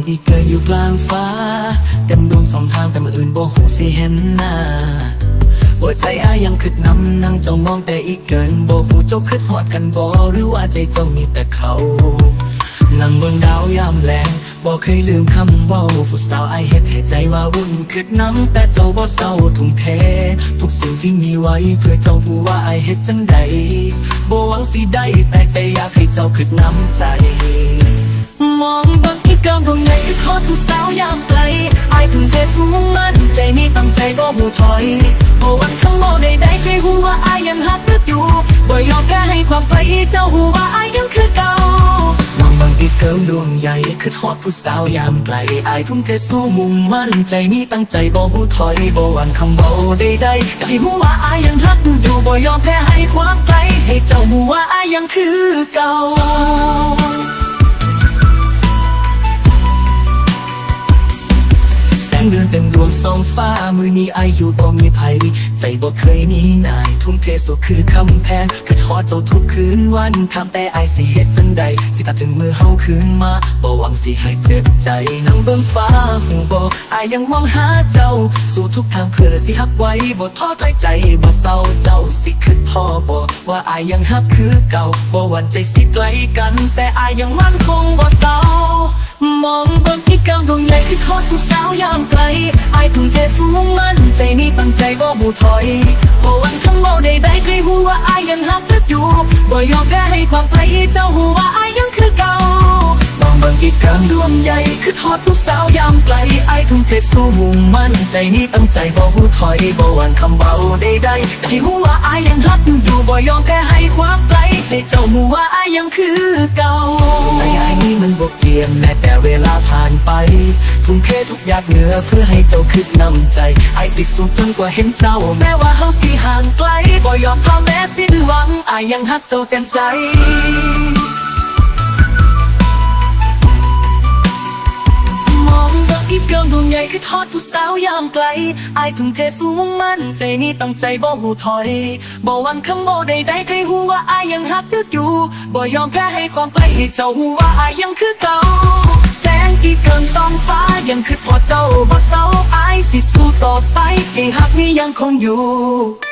กลางฟ้ากันดวงสองทางแต่มืออื่นบ่หูสิเห็นหน้าหัวใจอายังคิดนำนั่งจ้องมองแต่อีกเกินบ่หูเจ้าคิดหอดกันบ่หรือว่าใจเจ้ามีแต่เขานั่งบิ่งดาวยามแลงบ่เคยลืมคำเว้าผู้สาวไอเฮ็ดให้ใจว่าวุ่นคิดน้ำแต่เจ้าบ่เศร้าทุ่มเท ทุกสิ่งที่มีไว้เพื่อเจ้ารู้ว่าไอเฮ็ดจังใดบ่หวังสิได้แต่แต่อยากให้เจ้าคิดน้ำใจ มอง ถอยบ่วันคำบอกใดๆเคยหูว่าไอายยังหักนึกอยู่บ่ยอมแพ้ให้ความไปเจ้าหูว่าไอายยังคือเก่ามองบังอีกเกินดวงใหญ่คือทอดผู้สาวยามไกลไอายทุ่มเทสู้มุ่งมั่นใจนี้ตั้งใจบ่หูถอยบ่วันคำบอกใดๆอยากให้หูว่าไอายยังรักอยู่บ่ยอมแพ้ให้ความไกลให้เจ้าหูว่าไอายยังคือเก่าแสง เต็มดวงสองฟ้ามือนี้อายุบ่มีภัยใจบ่เคยหนีนาย ทุ่มเทสุดคือคำแพงคือทอดเจ้าทุกคืนวันทำแต่ไอสิเฮ็ดจังใด สิตัดถึงมือเฮาคืนมาบ่หวังสิให้เจ็บใจนั่งเบิ่งฟ้าหูบ่อายยังมองหาเจ้า สู่ทุกทางเพื่อสิฮักไว้บ่ท้อถอยใจบ่เศร้าเจ้าสิคิดพ่อบ่ว่าอายยังฮักคือเก่าบ่หวั่นใจสิไกลกัน แต่อายยังมั่นคงบ่เศร้ามองเบิ่งอีกก้าวดวงใหญ่คือทอดผู้สาวยามไกลไอายทุ่มเทสูงมั่นใจนี้ตั้งใจบ่บูถอยบ่หวันคำเมาใดๆเคยหูว่าอายยังหักลึกอยู่บ่ยอมแพ้ให้ความไกลเจ้าหูว่าอายยังคือเก่ามองเบิ่งอีกก้าวดวงใหญ่คือทอดผู้สาวยามไกลไอายทุ่มเทสูงมุ่งมั่นใจนี้ตั้งใจบ่บูถอยบ่หวันคำเบาใดๆให้หูว่าอายยังรักอยู่บ่ยอมแพ้ให้ความไกลให้เจ้าหูว่าอายยังคือเก่าในไอ้นี้มันบกเกียมแม้แต่เวลา ทุ่มเททุกหยาดเหงื่อเพื่อให้เจ้าคิดนำใจไอ้สิสู้จนกว่าเห็นเจ้า แม้ว่าเฮาสิห่างไกลบ่ยอมท้อแม้สิ้นหวังไอ้ยังฮักเจ้าเต็มใจมองเบิ่งอีกเกินดวงใหญ่คือทอดผู้สาวยามไกลไอายทุ่มเทสูงมั่น ใจนี้ตั้งใจบ่หูถอยบ่หวันคำบ่ใดๆเคยหูว่าอายยังหักยึกอยู่บ่ยอมแพ้ให้ความไกลให้เจ้าหูว่าอายยังคือเก่า อีกเกินสองฟ้ายังคือพอเจ้าบ่เศร้าอายสิสู้ต่อไปให้หักนี้ยังคงอยู่